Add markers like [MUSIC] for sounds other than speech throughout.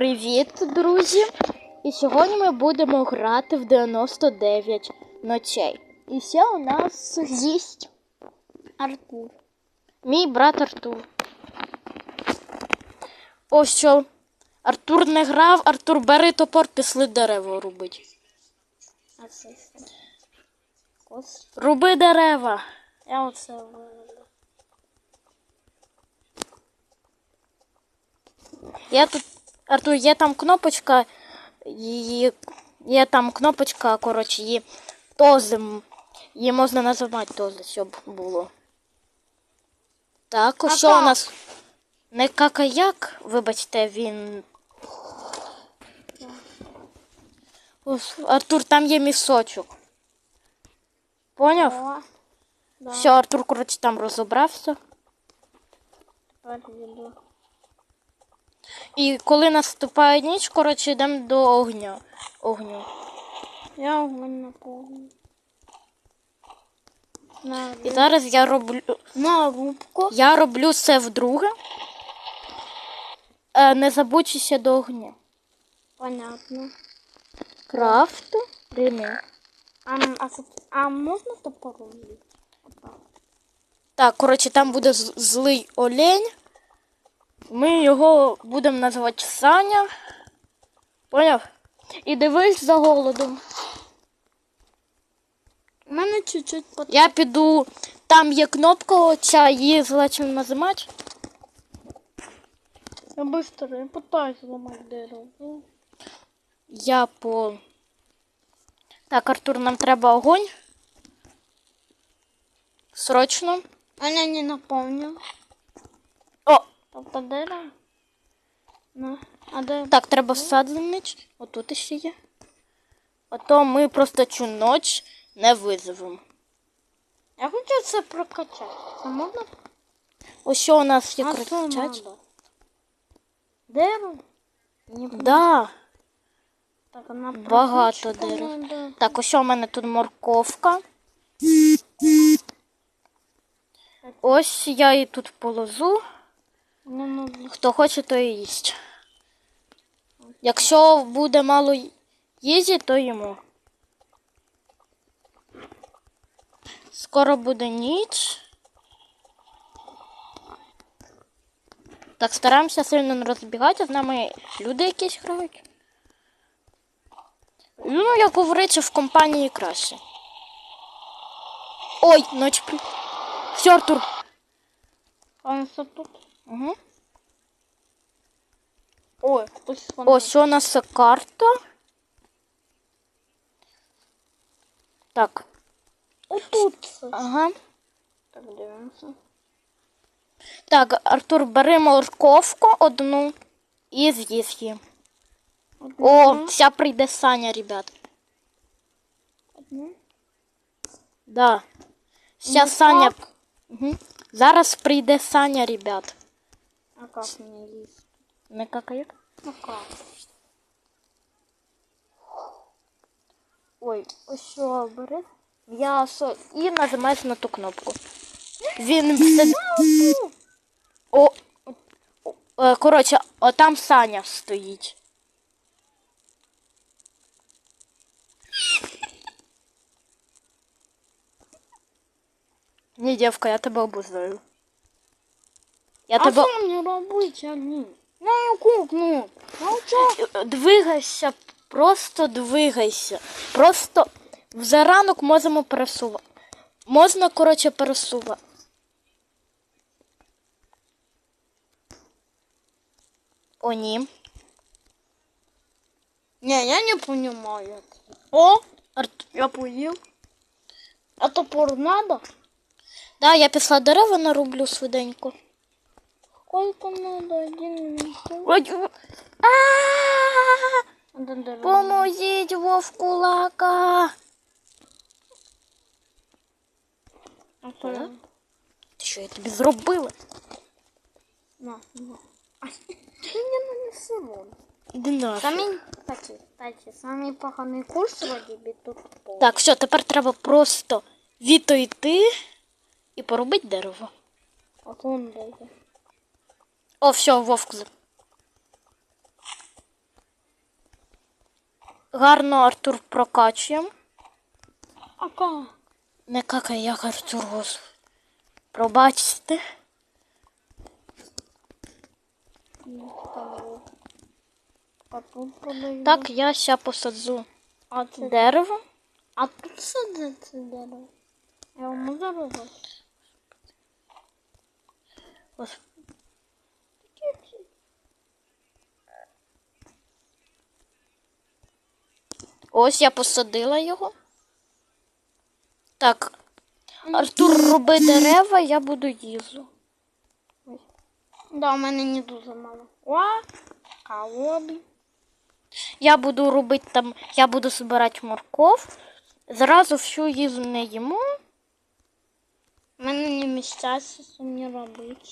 Привіт, друзі! І сьогодні ми будемо грати в 99 ночей. І ще у нас гість Артур. Мій брат Артур. Ось що. Артур не грав, Артур бери топор, пішли дерево рубить. Руби дерева. Я оце виведу. Я тут. Артур, є там кнопочка. Її. Є там кнопочка, коротше, її тозим. Її можна називати този, щоб було. Так, ось А що у нас. Не какаяк, вибачте, він. Ось, Артур, там є місочок. Поняв? Да. Все, Артур, коротше, там розібрався. Йду. І коли наступає ніч, коротше, йдемо до огню. огню. Я огонь наповню. На, І зараз я роблю. на губку. Я роблю це вдруге. Е, не забудьтеся до огня. Понятно. Крафт. Рими. А, а, а можна топором? Так, коротше, там буде злий олень. Ми його будемо називати Саня. Поняв? І дивись за голодом. У мене чуть-чуть под... Я піду. Там є кнопка оця, її злечим нажимати. Я быстро, я пытаюсь зламати дерево. Я по. Так, Артур, нам треба огонь. Срочно. А я не наповню. Тобто дерево? Ну, а де? Так, треба всаднич. Отут ще є. А то ми просто цю ноч не визовемо. Я хочу це прокачати. Це можна? Ось що у нас є надо? Дерево? Да. Так, вона Багато дерев. Так, ось що у мене тут морковка. Ось я її тут положу. Не нужно. Хто хоче, то і їсть. Якщо буде мало їжі, то йому. Скоро буде ніч. Так, стараємося сильно не розбігати, з нами люди якісь грають. Ну, як говориться, в компанії краще. Ой, ноч при. Все, Артур. Що тут? Угу. Ой, фонарик. Ось у нас карта. Так. Отут. Ага. Так, дивимося. Так, Артур, бери морковку одну і з'їсть її. О, вся прийде Саня, ребят. Одну. Да. Вся Ну, Саня. Угу. Зараз прийде Саня, ребят. А как мне есть? Не какає? Ну как? Ой, ось що бери. М'ясо і нажимаєш на ту кнопку. Він все. О, о, е, коротше, о, там Саня стоїть. Ні, дівка, я тебе обуздаю. Я а тебе. что мне робить, а ні? На я кукну. Молча. Е, Двигайся, просто двигайся. Просто за ранок можемо пересувати. Можна, коротше, пересувати. О, ні. Не, я не понимаю. О, я поел. А топор надо? Да, я пішла дерева нарублю швиденько. Сколько надо? Один минут. Ой, у- А! Надо дерево. Поможіть вовкулака. А что? Ти що я тобі зробила? На, на. [LAUGHS] Ты мне нанесла. Іди нафіг. Самі, кстати, кстати, самий поганий курс вроде би тут. Так, все, тепер треба просто відійти і поробити дерево. От он буде. О, все, вовк. гарно Артур прокачуємо. Ака. Не какай, як Артур гос. Пробачте. Так, я ще посаджу А це дерево. А тут це дерево. Я можу робити? Ось. Я посадила його. Так. Артур роби дерева, я буду їзу. Да, у мене не дуже мало. О, колоди. Я буду робити там, я буду збирати морков. Зразу всю їзу не їмо. У мене не місцяться, що мені робити.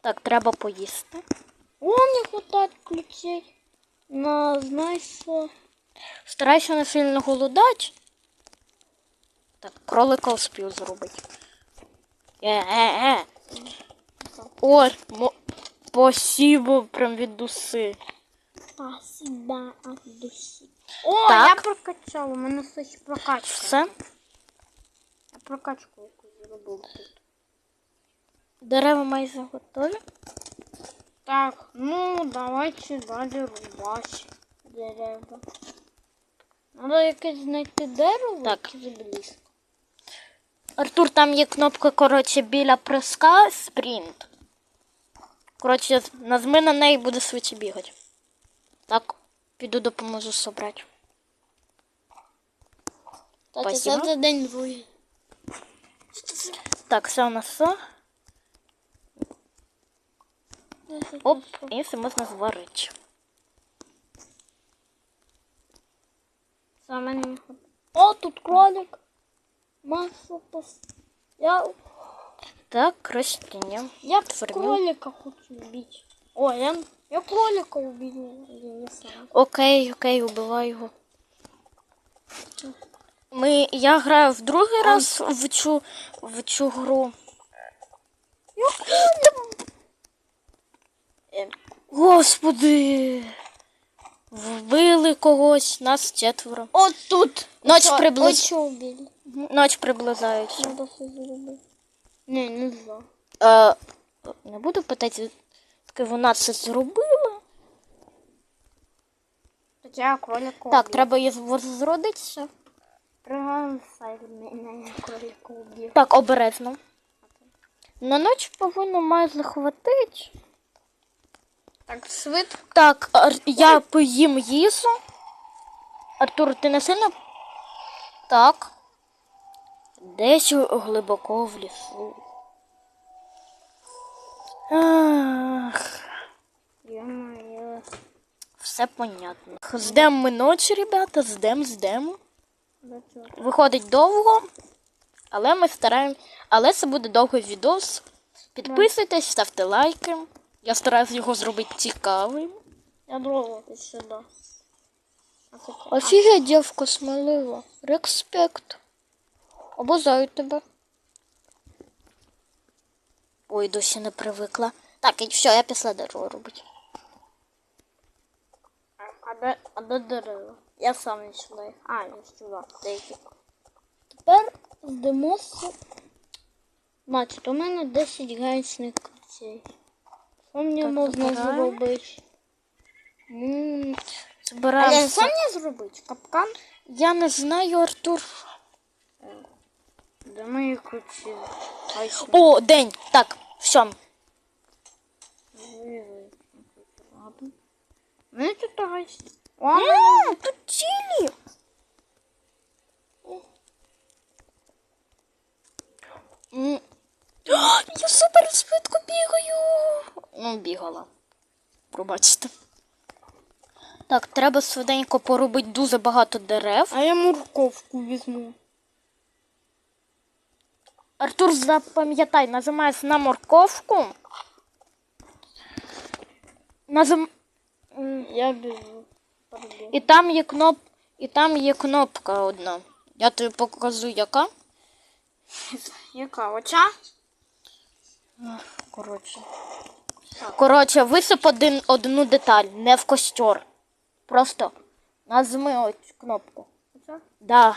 Так, треба поїсти. О, не хватает ключей. На, знаєш що? Старайся не сильно голодати. Так, кролика успів зробити. Е-е-е. О, мо... спасибо прям від дуси. Спасибо от душі. О, Так. я прокачала, у мене щось прокачка. Все. Я прокачку якусь зробив тут. Дерева майже готові. Так, ну давайте далі рубати дерева. Надо якесь знайти дерево, Так. близько. Артур, там є кнопка, коротше, біля приска спринт. Коротше, нажми на неї буде швидше бігати. Так, піду допоможу собрати. Так, Спасибо. Так, все у нас все. Оп, і все можна зварити. Саме. О, тут кролик. Масло пос... Я, Так, ростіння. я Формил. кролика хочу убить. О, я, я кролика убил. Я не. Окей, окей, убивай його. Ми, я граю в другий раз в цю, в цю гру. Е, Господи. Вбили когось, нас четверо. От тут. Ноч Що, приближ- от? Ноч приближається. Надо все зробити. Не, не знаю. Е, не буду питати, таки вона це зробила. Хоча кролика Так, треба її возродитися. Пригаю сайт мене я кролика убив. Так, обережно. На ніч повинно майже хватить. Так, швидко. Так, Ар- я поїм їжу. Артур, ти не сильно? Так. Десь глибоко в лісу. Ах, Я моя. все понятно. Здем ми ночі, ребята, здем, здем. Виходить довго, але ми стараємо. Але це буде довгий відос. Підписуйтесь, ставте лайки. Я стараюся його зробити цікавим. Я другого сюди. Офігеть, дівка смелива. Респект. Обожаю тебе. Ой, досі не привикла. Так, і все, я після дерева робити. А, де, а де дерево? Я сам не сюди. А, я сюди. Деякі. Тепер здимося. Значить, у мене 10 гаечних ключей. Мені Так, можна зробити? М, Але Збираємося. що мені зробити? Капкан? Я не знаю, Артур. Де мої ключі? Гаечні О, день. Так, все. ключі. Ладно. Ну, тут Ммм, тут цілі. М. Я супер швидко бігаю. Ну, бігала. Пробачте. Так, треба швиденько поробити дуже багато дерев. А я морковку візьму. Артур, запам'ятай, нажимаєш на морковку. Назим... Я біжу. І там є кноп... І там є кнопка одна. Я тобі покажу, яка. Яка? Оця? Коротше. Коротше, висип один, одну деталь, не в костер. Просто нажми ось кнопку. Оце? Да.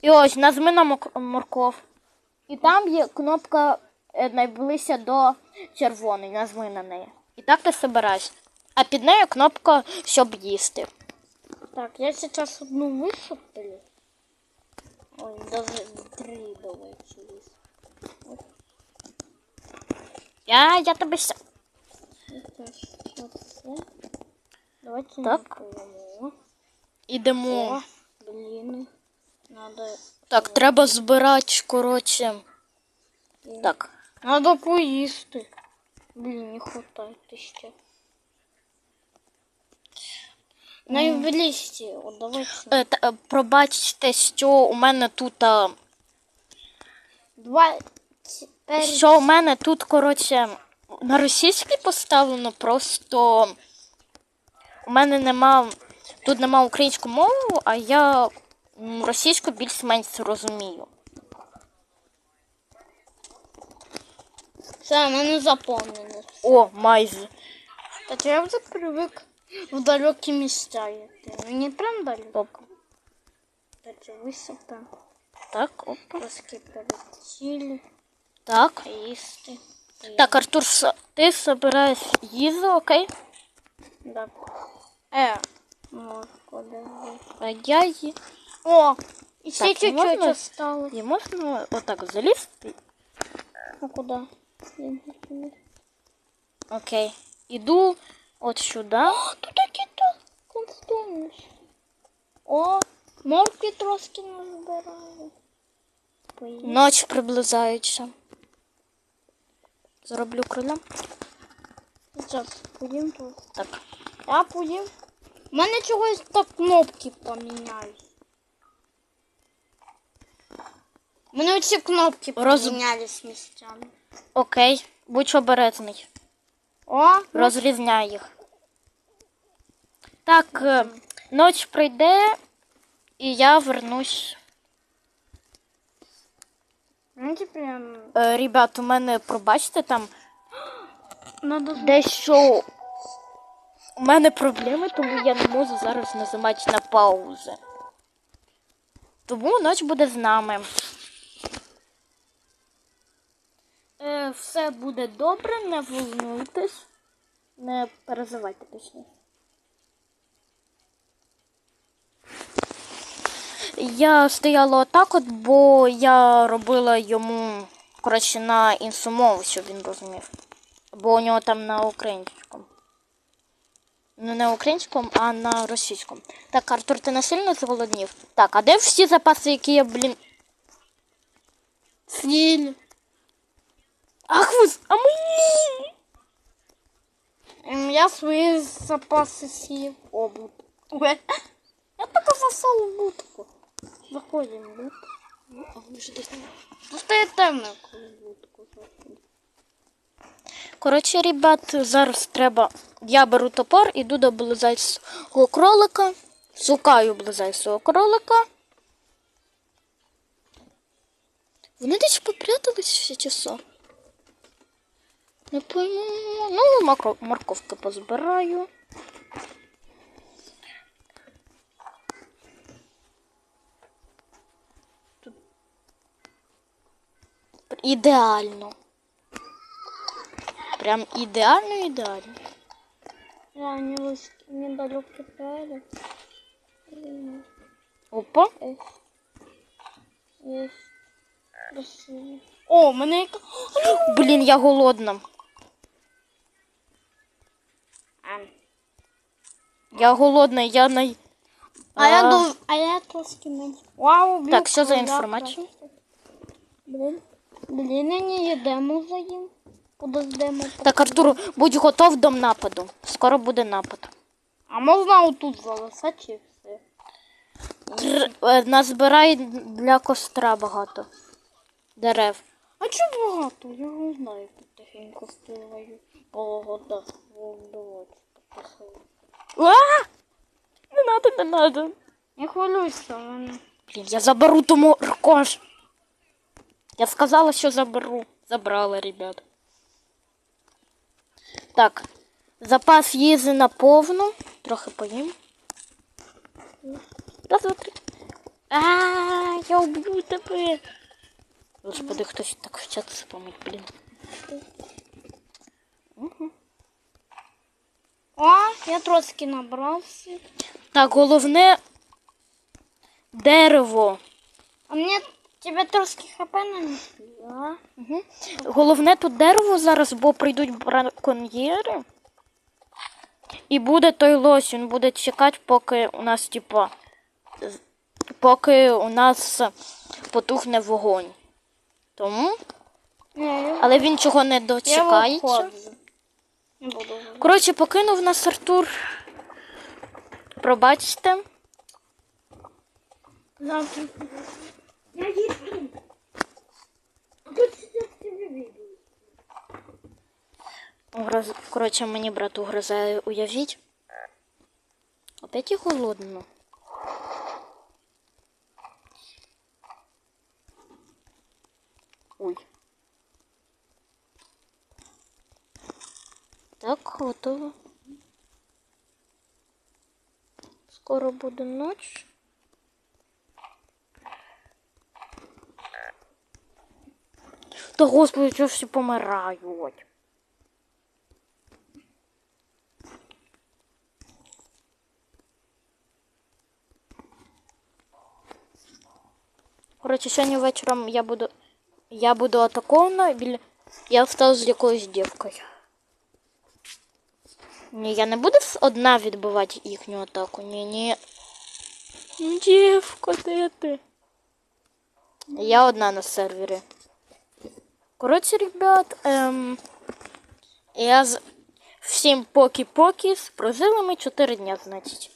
І ось нажми на морков. І там є кнопка е, найближча до червоної. Нажми на неї. І так ти собираєш. А під нею кнопка, щоб їсти. Так, я сейчас одну высыпали. Ой, даже три давайте есть. Я, я тебе. Все. Давайте Так. Ідемо. О, блин. Надо, Так, треба збирати, коротше. Так. надо поїсти. Блін, не хватает ще. Найближче, от давайте. Е, е, пробачте, що у мене тут. а, Що у мене тут, коротше, на російській поставлено, просто у мене нема. Тут нема української мови, а я російську більш-менш розумію. Все, мене заповнено. О, майже. Так я вже привик в далекі місця йти. Не прям далеко. Так високо. Так, оп. Трошки перелетіли. Так. Їсти. Так, Артур, ти збираєш їжу, окей? Да. Е. Морку. А я її. О! І ще чуть-чуть осталось. І можна отак залізти? А куди? Не. Окей. Іду от сюди. Тут такі то констуєш. О, морки трошки назбираю. Поїм. Ноч приближається. Зроблю кроля. Зараз поїм тут. Так. Я поїм. У мене чогось так кнопки помінялись. У мене оці кнопки Роз- помінялись місцями. Окей. Будь обережний. О, Розрізняй їх. Так, е, ноч прийде, і я вернусь. Ну прям Е, ребят, у мене, пробачте, там надо дещо. У мене проблеми, тому я не можу зараз нажимати на паузи. Тому ноч буде з нами. Е, все буде добре, не волнуйтесь. Не переживайте точніше. Я стояла отак от, бо я робила йому коротше, на іншу мову, щоб він розумів. Бо у нього там на українському. Не на українському, а на російському. Так, Артур, ти не сильно зголоднів? Так, а де всі запаси, які я, блін. Сіль. Ах ви, а мені. Я свої запаси сів. О, будку. Ой, [LAUGHS] Я тільки засол в будку. Заходимо в будку. А ви вже десь не- Просто я темно в будку. Коротше, ребят, зараз треба. Я беру топор, іду до близайшого кролика, шукаю близайшого кролика. Вони десь попрятались всі часа. Не пойму. Ну, морковки позбираю. Ідеально. Прям ідеально, ідеально. Я не ось недалеко перед. Опа. О, мене яка... Блін, я голодна. Я голодна, я най. а я дов... А я трошки. Вау, блін. Так, що за я інформація? Блін. Блін, не їдемо за їм. Подождемо. Так, Артур, будь готов до нападу. Скоро буде напад. А можна отут залишати чи все? Тр... е, Назбирай для костра багато. Дерев. А чого багато? Я не знаю, потихеньку стиваю. Погода. Володовать. А! Не надо, не надо. Не хвилюйся, мене. Блін, я заберу тому ркош. Я сказала, що заберу. Забрала, ребят. Так. Запас їжі на повну. трохи поїм. Раз, два, три. А, я уб'ю тебе. Господи, хтось так в чат спамить, блін. О, я трошки набрався. Так, головне дерево. А мені тебе трошки хп? Угу. Головне тут дерево зараз, бо прийдуть браконьєри. І буде той лось, він буде чекати, поки у нас, типа, поки у нас потухне вогонь. Тому, але він чого не дочекається. Не. Коротше, покинув нас Артур. Пробачте. Завтра. Я їду. Гроз... Коротше, мені брат угрозає, уявіть. Опять я голодно. Ой. Так, готово. Скоро буде ніч. Та господи, чого всі помирають? Коротше, сьогодні вечором я буду. Я буду атакована біля. Я встав з якоюсь дівкою. Ні, я не буду одна відбивати їхню атаку. Ні, ні. Дівко, де ти? Я одна на сервері. Коротше, ребят, ем, я з всім поки-поки прожили ми 4 дня, значить.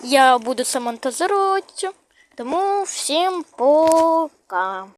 Я буду це монтазувати, тому всім пока.